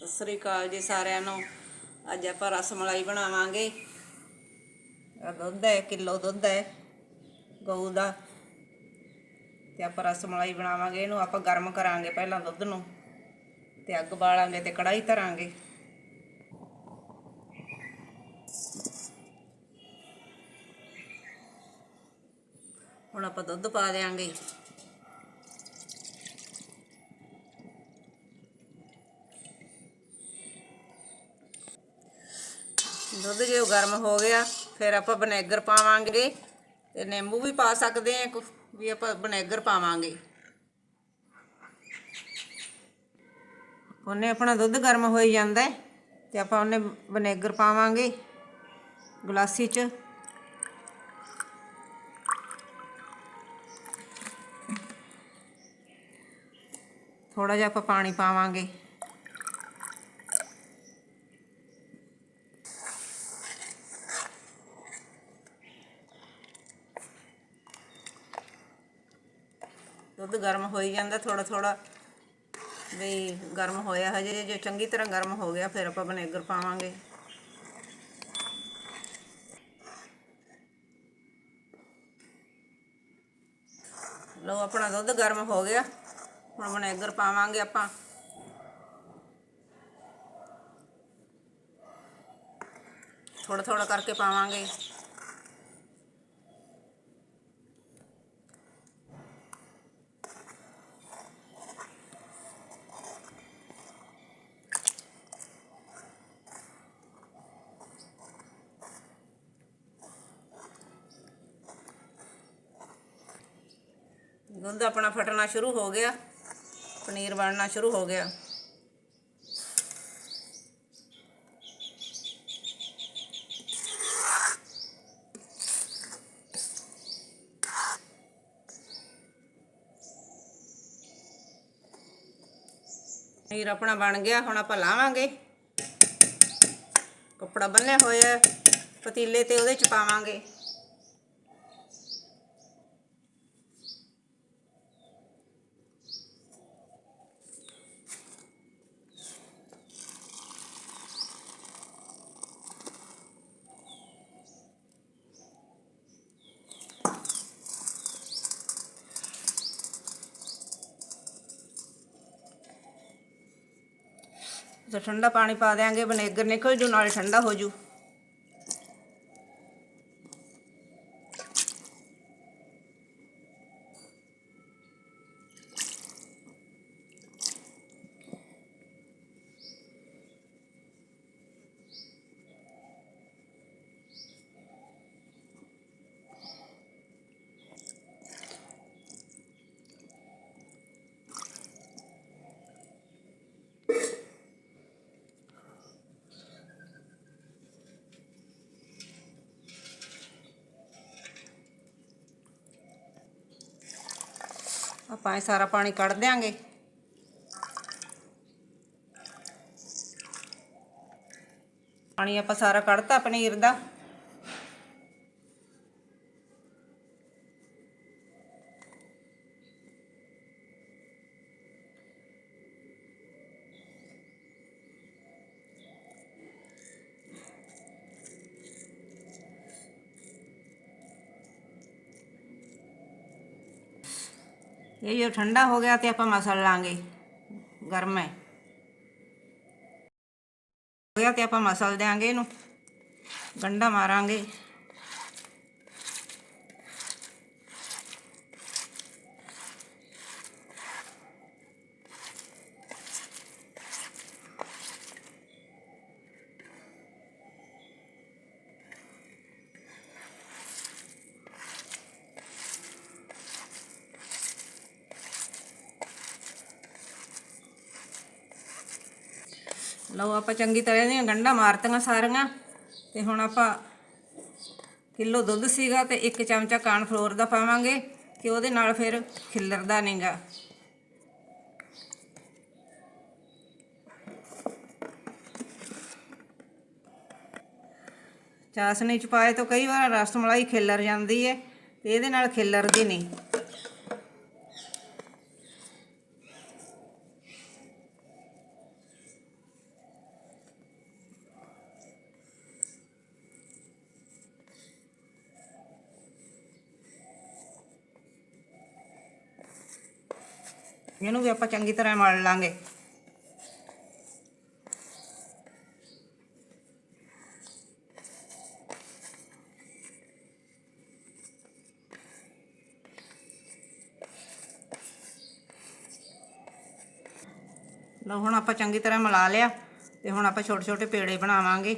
ਸਤਿ ਸ੍ਰੀ ਅਕਾਲ ਜੀ ਸਾਰਿਆਂ ਨੂੰ। ਅੱਜ ਆਪਾਂ ਰਸ ਮਲਾਈ ਬਣਾਵਾਂਗੇ। ਦੁੱਧ ਹੈ, ਕਿਲੋ ਦੁੱਧ ਹੈ, ਗਊ ਦਾ। ਤੇ ਆਪਾਂ ਰਸ ਮਲਾਈ ਬਣਾਵਾਂਗੇ, ਇਹਨੂੰ ਆਪਾਂ ਗਰਮ ਕਰਾਂਗੇ ਪਹਿਲਾਂ ਦੁੱਧ ਨੂੰ। ਤੇ ਅੱਗ ਬਾਲਾਂਗੇ ਤੇ ਕੜਾਈ ਧਰਾਂਗੇ। ਹੁਣ ਆਪਾਂ ਦੁੱਧ ਪਾ ਦੇਾਂਗੇ ਦੁੱਧ ਜੇ ਗਰਮ ਹੋ ਗਿਆ, ਫਿਰ ਆਪਾਂ ਵਿਨੇਗਰ ਪਾਵਾਂਗੇ ਤੇ ਨਿੰਬੂ ਵੀ ਪਾ ਸਕਦੇ ਆ ਕੁ- ਵੀ ਆਪਾਂ ਵਿਨੇਗਰ ਪਾਵਾਂਗੇ। ਉਹਨੇ ਆਪਣਾ ਦੁੱਧ ਗਰਮ ਹੋਈ ਜਾਂਦਾ ਹੈ ਤੇ ਆਪਾਂ ਉਹਨੇ ਵਿਨੇਗਰ ਪਾਵਾਂਗੇ ਗਲਾਸੀ 'ਚ। ਥੋੜਾ ਜਿਹਾ ਆਪਾਂ ਪਾਣੀ ਪਾਵਾਂਗੇ। ਦੁੱਧ ਗਰਮ ਹੋਈ ਜਾਂਦਾ ਥੋੜਾ ਥੋੜਾ ਵੀ ਗਰਮ ਹੋਇਆ ਹਜੇ, ਜੇ ਚੰਗੀ ਤਰ੍ਹਾਂ ਗਰਮ ਹੋ ਗਿਆ, ਫਿਰ ਆਪਾਂ ਵਿਨੇਗਰ ਪਾਵਾਂਗੇ। ਲਓ, ਆਪਣਾ ਦੁੱਧ ਗਰਮ ਹੋ ਗਿਆ। ਹੁਣ ਵਿਨੇਗਰ ਪਾਵਾਂਗੇ ਆਪਾਂ। ਥੋੜਾ ਥੋੜਾ ਕਰਕੇ ਪਾਵਾਂਗੇ ਦੁੱਧ ਆਪਣਾ ਫਟਣਾ ਸ਼ੁਰੂ ਹੋ ਗਿਆ। ਪਨੀਰ ਬਣਨਾ ਸ਼ੁਰੂ ਹੋ ਗਿਆ। ਪਨੀਰ ਆਪਣਾ ਬਣ ਗਿਆ, ਹੁਣ ਆਪਾਂ ਲਾਵਾਂਗੇ। ਕੱਪੜਾ ਬੰਨਿਆ ਹੋਇਆ ਪਤੀਲੇ ਤੇ ਉਹਦੇ ਚ ਪਾਵਾਂਗੇ। ਤੇ ਠੰਡਾ ਪਾਣੀ ਪਾ ਦੇਾਂਗੇ ਵਿਨੇਗਰ ਨਿਕਲ ਜੂ ਨਾਲੇ ਠੰਡਾ ਹੋ ਜੂ। ਆਪਾਂ ਇਹ ਸਾਰਾ ਪਾਣੀ ਕੱਢ ਦਿਆਂਗੇ। ਪਾਣੀ ਆਪਾਂ ਸਾਰਾ ਕੱਢਤਾ ਪਨੀਰ ਦਾ। ਇਹ ਜੋ ਠੰਡਾ ਹੋ ਗਿਆ ਤੇ ਆਪਾਂ ਮਸਲ ਲਾਂਗੇ ਗਰਮ ਹੈ। ਹੋ ਗਿਆ ਤੇ ਆਪਾਂ ਮਸਲ ਦਿਆਂਗੇ ਇਹਨੂੰ। ਗੰਡਾ ਮਾਰਾਂਗੇ। ਲਓ ਆਪਾਂ ਚੰਗੀ ਤਰ੍ਹਾਂ ਦੀਆਂ ਗੰਢਾਂ ਮਾਰਤੀਆਂ ਸਾਰੀਆਂ ਤੇ ਹੁਣ ਆਪਾਂ ਕਿਲੋ ਦੁੱਧ ਸੀਗਾ ਤੇ ਇੱਕ ਚਮਚਾ ਕਾਰਨ ਫਲੋਰ ਦਾ ਪਾਵਾਂਗੇ ਕਿ ਉਹਦੇ ਨਾਲ ਫਿਰ ਖਿੱਲਰਦਾ ਨਹੀਂਗਾ। ਚਾਸਨੀ ਚ ਪਾਏ ਤੋਂ ਕਈ ਵਾਰ ਰਸ ਮਲਾਈ ਖਿੱਲਰ ਜਾਂਦੀ ਹੈ ਤੇ ਇਹਦੇ ਨਾਲ ਖਿੱਲਰਦੀ ਨਹੀਂ। ਇਹਨੂੰ ਵੀ ਆਪਾਂ ਚੰਗੀ ਤਰ੍ਹਾਂ ਮਲ ਲਾਂਗੇ। ਲਓ ਹੁਣ ਆਪਾਂ ਚੰਗੀ ਤਰ੍ਹਾਂ ਮਿਲਾ ਲਿਆ ਤੇ ਹੁਣ ਆਪਾਂ ਛੋਟੇ ਛੋਟੇ ਪੇੜੇ ਬਣਾਵਾਂਗੇ।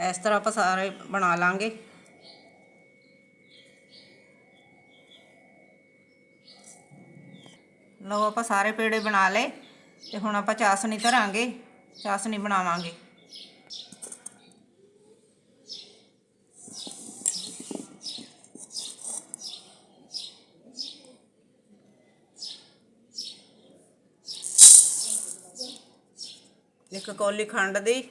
ਇਸ ਤਰ੍ਹਾਂ ਆਪਾਂ ਸਾਰੇ ਬਣਾ ਲਾਂਗੇ। ਲਓ ਆਪਾਂ ਸਾਰੇ ਪੇੜੇ ਬਣਾ ਲਏ ਤੇ ਹੁਣ ਆਪਾਂ ਚਾਸਣੀ ਧਰਾਂਗੇ, ਚਾਸਨੀ ਬਣਾਵਾਂਗੇ। ਇੱਕ ਕੌਲੀ ਖੰਡ ਦੀ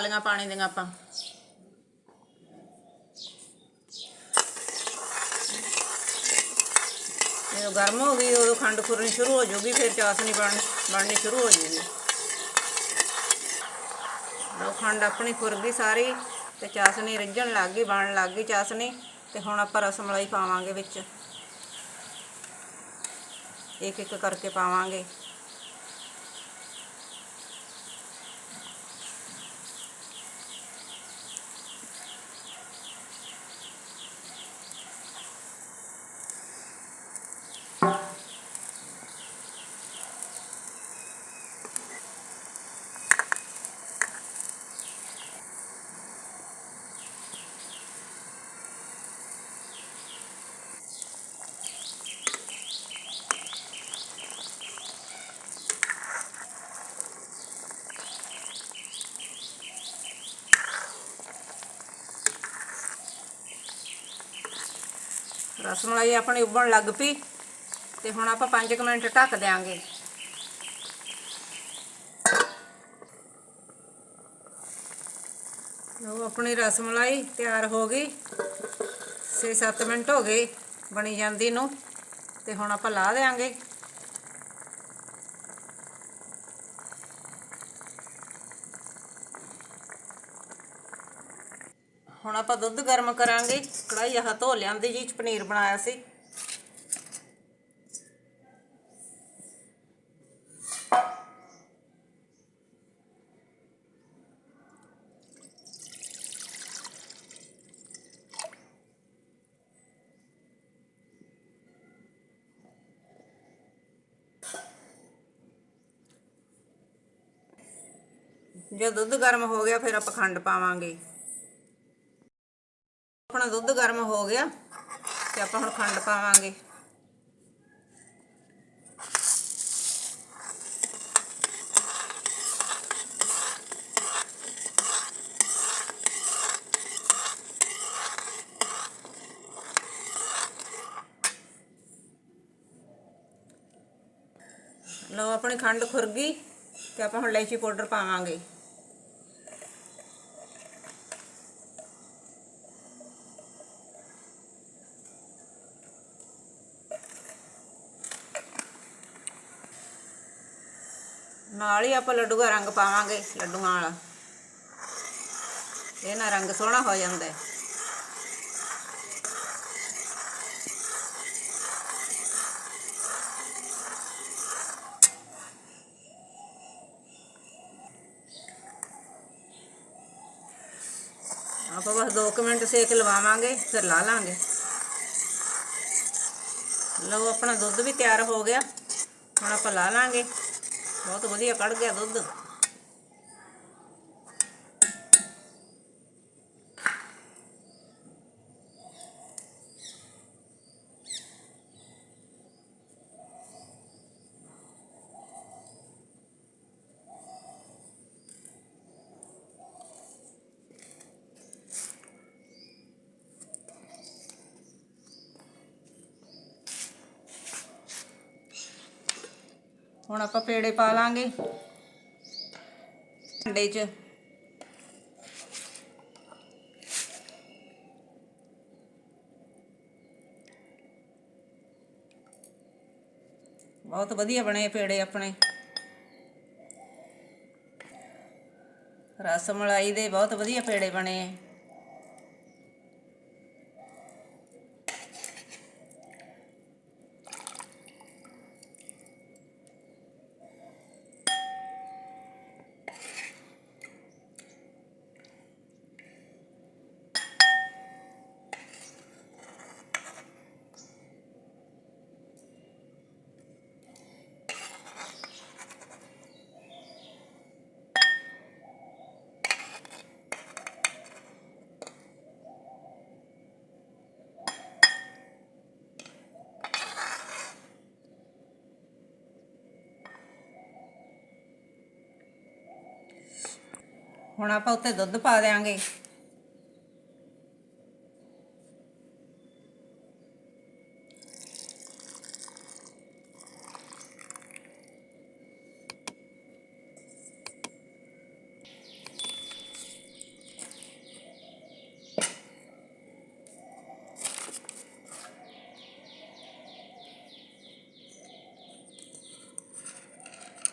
ਕੌਲੀਆਂ ਪਾਣੀ ਦੀਆਂ ਆਪਾਂ। ਜਦੋਂ ਗਰਮ ਹੋ ਗਈ, ਉਦੋਂ ਖੰਡ ਖੁਰਨੀ ਸ਼ੁਰੂ ਹੋ ਜਾਊਗੀ, ਫਿਰ ਚਾਸ਼ਨੀ ਬਣ ਬਣਨੀ ਸ਼ੁਰੂ ਹੋ ਜਾਊਗੀ। ਲਓ ਖੰਡ ਆਪਣੀ ਖੁਰ ਗਈ ਸਾਰੀ, ਤੇ ਚਾਸਨੀ ਰਿੱਝਣ ਲੱਗ ਗਈ, ਬਣਨ ਲੱਗ ਗਈ ਚਾਸਣੀ ਤੇ ਹੁਣ ਆਪਾਂ ਰਸ ਮਲਾਈ ਪਾਵਾਂਗੇ ਵਿੱਚ। ਇੱਕ ਇੱਕ ਕਰਕੇ ਪਾਵਾਂਗੇ। ਰਸਮਲਾਈ ਆਪਣੀ ਉੱਬਣ ਲੱਗ ਪਈ ਤੇ ਹੁਣ ਆਪਾਂ 5 ਮਿੰਟ ਢੱਕ ਦਿਆਂਗੇ। ਲਓ ਆਪਣੀ ਰਸਮਲਾਈ ਤਿਆਰ ਹੋ ਗਈ। 6-7 ਮਿੰਟ ਹੋ ਗਏ ਬਣੀ ਜਾਂਦੀ ਨੂੰ ਤੇ ਹੁਣ ਆਪਾਂ ਲਾ ਦੇਾਂਗੇ ਦੁੱਧ ਗਰਮ ਕਰਾਂਗੇ। ਕੜਾਈ ਆਹ ਧੋ ਲਿਆਂਦੀ ਜੀ, ਚ ਪਨੀਰ ਬਣਾਇਆ ਸੀ। ਜੇ ਦੁੱਧ ਗਰਮ ਹੋ ਗਿਆ, ਫਿਰ ਆਪਾਂ ਖੰਡ ਪਾਵਾਂਗੇ। ਆਪਣਾ ਦੁੱਧ ਗਰਮ ਹੋ ਗਿਆ ਤੇ ਆਪਾਂ ਹੁਣ ਖੰਡ ਪਾਵਾਂਗੇ। ਲਓ ਆਪਣੀ ਖੰਡ ਖੁਰ ਗਈ ਤੇ ਆਪਾਂ ਹੁਣ ਇਲਾਇਚੀ ਪਾਊਡਰ ਪਾਵਾਂਗੇ। ਨਾਲ ਹੀ ਆਪਾਂ ਲੱਡੂ ਦਾ ਰੰਗ ਪਾਵਾਂਗੇ, ਲੱਡੂਆਂ ਵਾਲਾ। ਇਹ ਨਾਲ ਰੰਗ ਸੋਹਣਾ ਹੋ ਜਾਂਦਾ ਹੈ। ਆਪਾਂ ਬਸ 2 ਮਿੰਟ ਸੇਕ ਲਵਾਵਾਂਗੇ, ਫਿਰ ਲਾ ਲਾਂਗੇ। ਲਓ, ਆਪਣਾ ਦੁੱਧ ਵੀ ਤਿਆਰ ਹੋ ਗਿਆ। ਹੁਣ ਆਪਾਂ ਲਾ ਲਾਂਗੇ। ਬਹੁਤ ਵਧੀਆ ਕੱਢ ਗਿਆ ਦੁੱਧ। ਹੁਣ ਆਪਾਂ ਪੇੜੇ ਪਾ ਲਾਂਗੇ। ਭਾਂਡੇ 'ਚ। ਬਹੁਤ ਵਧੀਆ ਬਣੇ ਪੇੜੇ ਆਪਣੇ। ਰਸ ਮਲਾਈ ਦੇ ਬਹੁਤ ਵਧੀਆ ਪੇੜੇ ਬਣੇ। ਹੁਣ ਆਪਾਂ ਉੱਤੇ ਦੁੱਧ ਪਾ ਦੇਾਂਗੇ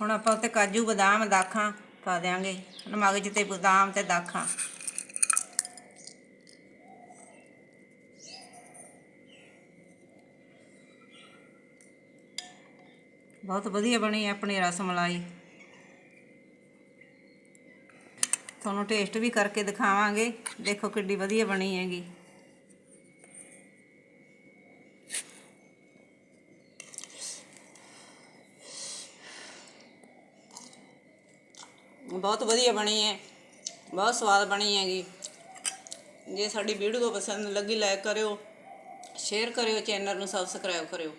ਹੁਣ ਆਪਾਂ ਉੱਤੇ ਕਾਜੂ ਬਦਾਮ ਦਾਖਾਂ ਪਾ ਦੇਾਂਗੇ ਮਗਜ ਤੇ ਬਦਾਮ ਤੇ ਦਾਖਾਂ। ਬਹੁਤ ਵਧੀਆ ਬਣੀ ਹੈ ਆਪਣੀ ਰਸ ਮਲਾਈ। ਤੁਹਾਨੂੰ ਟੇਸਟ ਵੀ ਕਰਕੇ ਦਿਖਾਵਾਂਗੇ। ਦੇਖੋ ਕਿੱਡੀ ਵਧੀਆ ਬਣੀ ਹੈਗੀ। ਬਹੁਤ ਵਧੀਆ ਬਣੀ ਹੈ। ਬਹੁਤ ਸਵਾਦ ਬਣੀ ਹੈਗੀ। ਜੇ ਸਾਡੀ ਵੀਡੀਓ ਪਸੰਦ ਲੱਗੀ ਲਾਈਕ ਕਰਿਓ ਸ਼ੇਅਰ ਕਰਿਓ ਚੈਨਲ ਨੂੰ ਸਬਸਕ੍ਰਾਈਬ ਕਰਿਓ।